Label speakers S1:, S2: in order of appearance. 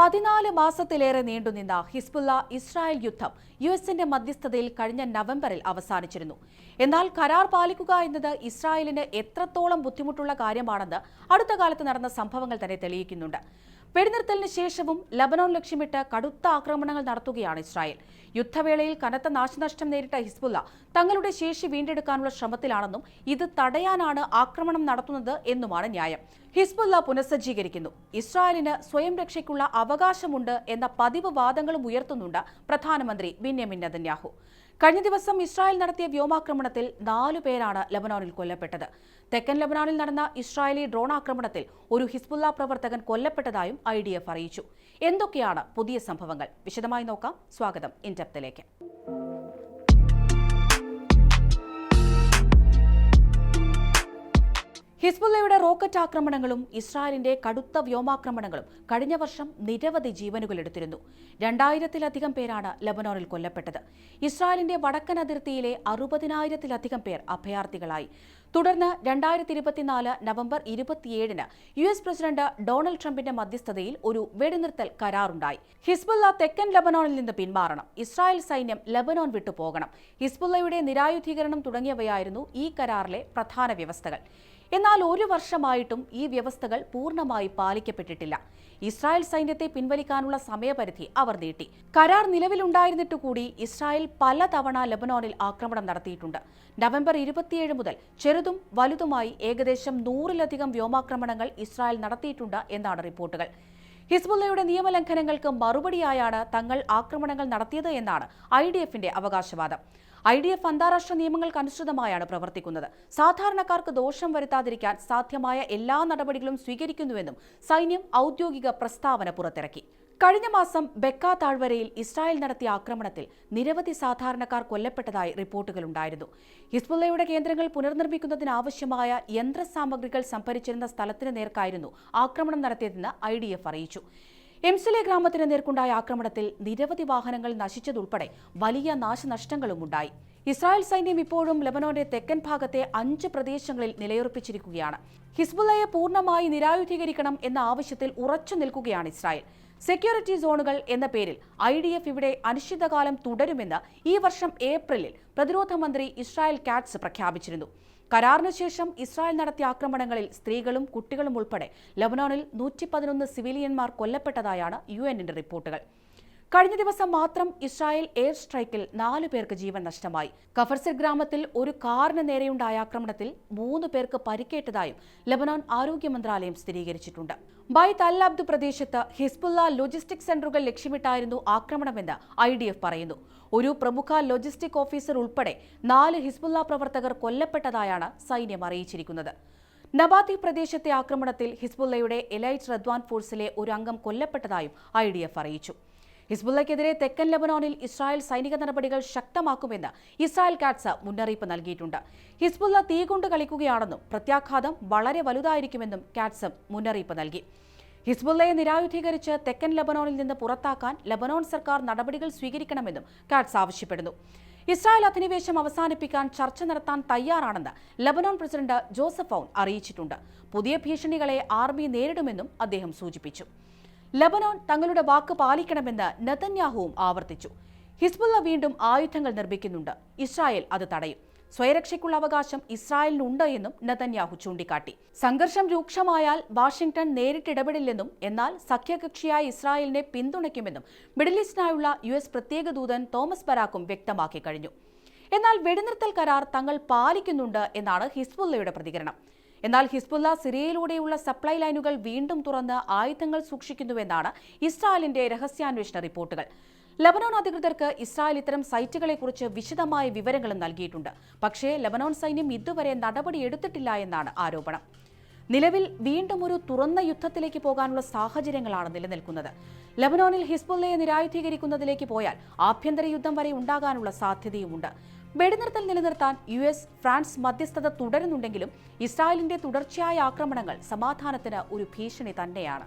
S1: പതിനാല് മാസത്തിലേറെ നീണ്ടുനിന്ന ഹിസ്ബുല്ല ഇസ്രായേൽ യുദ്ധം യു എസിന്റെ മധ്യസ്ഥതയിൽ കഴിഞ്ഞ നവംബറിൽ അവസാനിച്ചിരുന്നു. എന്നാൽ കരാർ പാലിക്കുക എന്നത് ഇസ്രായേലിന് എത്രത്തോളം ബുദ്ധിമുട്ടുള്ള കാര്യമാണെന്ന് അടുത്ത കാലത്ത് നടന്ന സംഭവങ്ങൾ തന്നെ തെളിയിക്കുന്നുണ്ട്. വെടിനിർത്തലിന് ശേഷവും ലബനോൺ ലക്ഷ്യമിട്ട് കടുത്ത ആക്രമണങ്ങൾ നടത്തുകയാണ് ഇസ്രായേൽ. യുദ്ധവേളയിൽ കനത്ത നാശനഷ്ടം നേരിട്ട ഹിസ്ബുല്ല തങ്ങളുടെ ശേഷി വീണ്ടെടുക്കാനുള്ള ശ്രമത്തിലാണെന്നും ഇത് തടയാനാണ് ആക്രമണം നടത്തുന്നത് എന്നുമാണ് ന്യായം. ഹിസ്ബുല്ല പുനഃസജ്ജീകരിക്കുന്നു. ഇസ്രായേലിന് സ്വയം രക്ഷയ്ക്കുള്ള അവകാശമുണ്ട് എന്ന പതിവ് വാദങ്ങളും ഉയർത്തുന്നുണ്ട് പ്രധാനമന്ത്രി ബിന്യമിൻ നെതന്യാഹു. കഴിഞ്ഞ ദിവസം ഇസ്രായേൽ നടത്തിയ വ്യോമാക്രമണത്തിൽ നാലു പേരാണ് ലബനോനിൽ കൊല്ലപ്പെട്ടത്. തെക്കൻ ലബനോണിൽ നടന്ന ഇസ്രായേലി ഡ്രോൺ ആക്രമണത്തിൽ ഒരു ഹിസ്ബുല്ല പ്രവർത്തകൻ കൊല്ലപ്പെട്ടതായും ഐ ഡി എഫ് അറിയിച്ചു. എന്തൊക്കെയാണ് പുതിയ സംഭവങ്ങൾ? വിശദമായി നോക്കാം. സ്വാഗതം. ഇൻഡപ്തിലേക്ക്. ഹിസ്ബുള്ളയുടെ റോക്കറ്റ് ആക്രമണങ്ങളും ഇസ്രായേലിന്റെ കടുത്ത വ്യോമാക്രമണങ്ങളും കഴിഞ്ഞ വർഷം നിരവധി ജീവനുകൾ എടുത്തിരുന്നു. രണ്ടായിരത്തിലധികം പേരാണ് ലബനോനിൽ കൊല്ലപ്പെട്ടത്. ഇസ്രായേലിന്റെ വടക്കൻ അതിർത്തിയിലെ അറുപതിനായിരത്തിലധികം പേർ അഭയാർത്ഥികളായി. തുടർന്ന് രണ്ടായിരത്തി ഇരുപത്തിനാല് നവംബർ ഇരുപത്തിയേഴിന് യു എസ് പ്രസിഡന്റ് ഡൊണാൾഡ് ട്രംപിന്റെ മധ്യസ്ഥതയിൽ ഒരു വെടിനിർത്തൽ കരാറുണ്ടായി. ഹിസ്ബുല്ല തെക്കൻ ലബനോണിൽ നിന്ന് പിന്മാറണം. ഇസ്രായേൽ സൈന്യം ലബനോൻ വിട്ടുപോകണം. ഹിസ്ബുള്ളയുടെ നിരായുധീകരണം തുടങ്ങിയവയായിരുന്നു ഈ കരാറിലെ പ്രധാന വ്യവസ്ഥകൾ. എന്നാൽ ഒരു വർഷമായിട്ടും ഈ വ്യവസ്ഥകൾ പൂർണമായി പാലിക്കപ്പെട്ടിട്ടില്ല. ഇസ്രായേൽ സൈന്യത്തെ പിൻവലിക്കാനുള്ള സമയപരിധി അവർ നീട്ടി. കരാർ നിലവിലുണ്ടായിരുന്നിട്ടു കൂടി ഇസ്രായേൽ പലതവണ ലബനോനിൽ ആക്രമണം നടത്തിയിട്ടുണ്ട്. നവംബർ ഇരുപത്തിയേഴ് മുതൽ ചെറുതും വലുതുമായി ഏകദേശം നൂറിലധികം വ്യോമാക്രമണങ്ങൾ ഇസ്രായേൽ നടത്തിയിട്ടുണ്ട് എന്നാണ് റിപ്പോർട്ടുകൾ. ഹിസ്ബുള്ളയുടെ നിയമലംഘനങ്ങൾക്ക് മറുപടിയായാണ് തങ്ങൾ ആക്രമണങ്ങൾ നടത്തിയത് എന്നാണ് ഐ ഡി എഫിന്റെ അവകാശവാദം. ഐ ഡി എഫ് അന്താരാഷ്ട്ര നിയമങ്ങൾക്കനുസൃതമായാണ് പ്രവർത്തിക്കുന്നത്. സാധാരണക്കാർക്ക് ദോഷം വരുത്താതിരിക്കാൻ സാധ്യമായ എല്ലാ നടപടികളും സ്വീകരിക്കുന്നുവെന്നും സൈന്യം ഔദ്യോഗിക പ്രസ്താവന പുറത്തിറക്കി. കഴിഞ്ഞ മാസം ബെക്ക താഴ്വരയിൽ ഇസ്രായേൽ നടത്തിയ ആക്രമണത്തിൽ നിരവധി സാധാരണക്കാർ കൊല്ലപ്പെട്ടതായി റിപ്പോർട്ടുകളുണ്ടായിരുന്നു ഹിസ്ബുള്ളയുടെ കേന്ദ്രങ്ങൾ പുനർനിർമ്മിക്കുന്നതിനാവശ്യമായ യന്ത്രസാമഗ്രികൾ സംഭരിച്ചിരുന്ന സ്ഥലത്തിന് നേർക്കായിരുന്നു ആക്രമണം നടത്തിയതെന്ന് ഐ അറിയിച്ചു. എംസിലെ ഗ്രാമത്തിന് നേർക്കുണ്ടായ ആക്രമണത്തിൽ നിരവധി വാഹനങ്ങൾ നശിച്ചതുൾപ്പെടെ വലിയ നാശനഷ്ടങ്ങളും ഉണ്ടായി ഇസ്രായേൽ സൈന്യം ഇപ്പോഴും ലബനോന്റെ തെക്കൻ ഭാഗത്തെ അഞ്ച് പ്രദേശങ്ങളിൽ നിലയുറപ്പിച്ചിരിക്കുകയാണ്. ഹിസ്ബുള്ളയെ പൂർണമായി നിരായുധീകരിക്കണം എന്ന ആവശ്യത്തിൽ ഉറച്ചു നിൽക്കുകയാണ് ഇസ്രായേൽ. സെക്യൂരിറ്റി സോണുകൾ എന്ന പേരിൽ ഐ ഡി എഫ് ഇവിടെ അനിശ്ചിതകാലം തുടരുമെന്ന് ഈ വർഷം ഏപ്രിലിൽ പ്രതിരോധ മന്ത്രി ഇസ്രായേൽ കാറ്റ്സ് പ്രഖ്യാപിച്ചിരുന്നു. കരാറിന് ശേഷം ഇസ്രായേൽ നടത്തിയ ആക്രമണങ്ങളിൽ സ്ത്രീകളും കുട്ടികളും ഉൾപ്പെടെ ലബനോണിൽ നൂറ്റി സിവിലിയന്മാർ കൊല്ലപ്പെട്ടതായാണ് യു റിപ്പോർട്ടുകൾ. കഴിഞ്ഞ ദിവസം മാത്രം ഇസ്രായേൽ എയർ സ്ട്രൈക്കിൽ നാലു പേർക്ക് ജീവൻ നഷ്ടമായി. കഫർസിർ ഗ്രാമത്തിൽ ഒരു കാറിന് നേരെയുണ്ടായ ആക്രമണത്തിൽ മൂന്ന് പേർക്ക് പരിക്കേറ്റതായും ലബനോൻ ആരോഗ്യ മന്ത്രാലയം സ്ഥിരീകരിച്ചിട്ടുണ്ട്. ബൈത്ത് അൽ അബ്ദു പ്രദേശത്ത് ഹിസ്ബുള്ള ലോജിസ്റ്റിക് സെന്ററുകൾ ലക്ഷ്യമിട്ടായിരുന്നു ആക്രമണമെന്ന് ഐ ഡി എഫ് പറയുന്നു. ഒരു പ്രമുഖ ലോജിസ്റ്റിക് ഓഫീസർ ഉൾപ്പെടെ നാല് ഹിസ്ബുള്ള പ്രവർത്തകർ കൊല്ലപ്പെട്ടതായാണ് സൈന്യം അറിയിച്ചിരിക്കുന്നത്. നബാത്തി പ്രദേശത്തെ ആക്രമണത്തിൽ ഹിസ്ബുള്ളയുടെ എലൈറ്റ് റദ്വാൻ ഫോഴ്സിലെ ഒരു അംഗം കൊല്ലപ്പെട്ടതായും ഐ ഡി എഫ് അറിയിച്ചു. ഹിസ്ബുള്ളയ്ക്കെതിരെ തെക്കൻ ലബനോണിൽ ഇസ്രായേൽ സൈനിക നടപടികൾ ശക്തമാക്കുമെന്ന് ഇസ്രായേൽ കാറ്റ്സ് മുന്നറിയിപ്പ് നൽകിയിട്ടുണ്ട്. ഹിസ്ബുള്ള തീ കൊണ്ട് കളിക്കുകയാണെന്നും പ്രത്യാഘാതം വളരെ വലുതായിരിക്കുമെന്നും കാറ്റ്സ് മുന്നറിയിപ്പ് നൽകി. ഹിസ്ബുള്ളയെ നിരായുധീകരിച്ച് തെക്കൻ ലബനോണിൽ നിന്ന് പുറത്താക്കാൻ ലബനോൺ സർക്കാർ നടപടികൾ സ്വീകരിക്കണമെന്നും കാറ്റ്സ് ആവശ്യപ്പെടുന്നു. ഇസ്രായേൽ അധിനിവേശം അവസാനിപ്പിക്കാൻ ചർച്ച നടത്താൻ തയ്യാറാണെന്ന് ലബനോൺ പ്രസിഡന്റ് ജോസഫ് ഔൺ അറിയിച്ചിട്ടുണ്ട്. പുതിയ ഭീഷണികളെ ആർമി നേരിടുമെന്നും അദ്ദേഹം സൂചിപ്പിച്ചു. ലബനോൻ തങ്ങളുടെ വാക്ക് പാലിക്കണമെന്ന് നെതന്യാഹുവും ആവർത്തിച്ചു. ഹിസ്ബുള്ള വീണ്ടും ആയുധങ്ങൾ നിർമ്മിക്കുന്നുണ്ട്. ഇസ്രായേൽ അത് തടയും. സ്വയരക്ഷയ്ക്കുള്ള അവകാശം ഇസ്രായേലിനുണ്ട് എന്നും നെതന്യാഹു ചൂണ്ടിക്കാട്ടി. സംഘർഷം രൂക്ഷമായാൽ വാഷിംഗ്ടൺ നേരിട്ടിടപെടില്ലെന്നും എന്നാൽ സഖ്യകക്ഷിയായ ഇസ്രായേലിനെ പിന്തുണയ്ക്കുമെന്നും മിഡിൽ ഈസ്റ്റിനായുള്ള യു എസ് പ്രത്യേക ദൂതൻ തോമസ് ബരാക്കും വ്യക്തമാക്കി കഴിഞ്ഞു. എന്നാൽ വെടിനിർത്തൽ കരാർ തങ്ങൾ പാലിക്കുന്നുണ്ട് എന്നാണ് ഹിസ്ബുള്ളയുടെ പ്രതികരണം. എന്നാൽ ഹിസ്ബുല്ല സിറിയയിലൂടെയുള്ള സപ്ലൈ ലൈനുകൾ വീണ്ടും തുറന്ന് ആയുധങ്ങൾ സൂക്ഷിക്കുന്നുവെന്നാണ് ഇസ്രായേലിന്റെ രഹസ്യാന്വേഷണ റിപ്പോർട്ടുകൾ. ലബനോൺ അധികൃതർക്ക് ഇസ്രായേൽ ഇത്തരം സൈറ്റുകളെക്കുറിച്ച് വിശദമായ വിവരങ്ങളും നൽകിയിട്ടുണ്ട്. പക്ഷേ ലബനോൺ സൈന്യം ഇതുവരെ നടപടിയെടുത്തിട്ടില്ല എന്നാണ് ആരോപണം. നിലവിൽ വീണ്ടും ഒരു തുറന്ന യുദ്ധത്തിലേക്ക് പോകാനുള്ള സാഹചര്യങ്ങളാണ് നിലനിൽക്കുന്നത്. ലബനോണിൽ ഹിസ്ബുള്ളയെ നിരായുധീകരിക്കുന്നതിലേക്ക് പോയാൽ ആഭ്യന്തര യുദ്ധം വരെ ഉണ്ടാകാനുള്ള സാധ്യതയുമുണ്ട്. വെടിനിർത്തൽ നിലനിർത്താൻ യു എസ് ഫ്രാൻസ് മധ്യസ്ഥത തുടരുന്നുണ്ടെങ്കിലും ഇസ്രായേലിന്റെ തുടർച്ചയായ ആക്രമണങ്ങൾ സമാധാനത്തിന് ഒരു ഭീഷണി തന്നെയാണ്.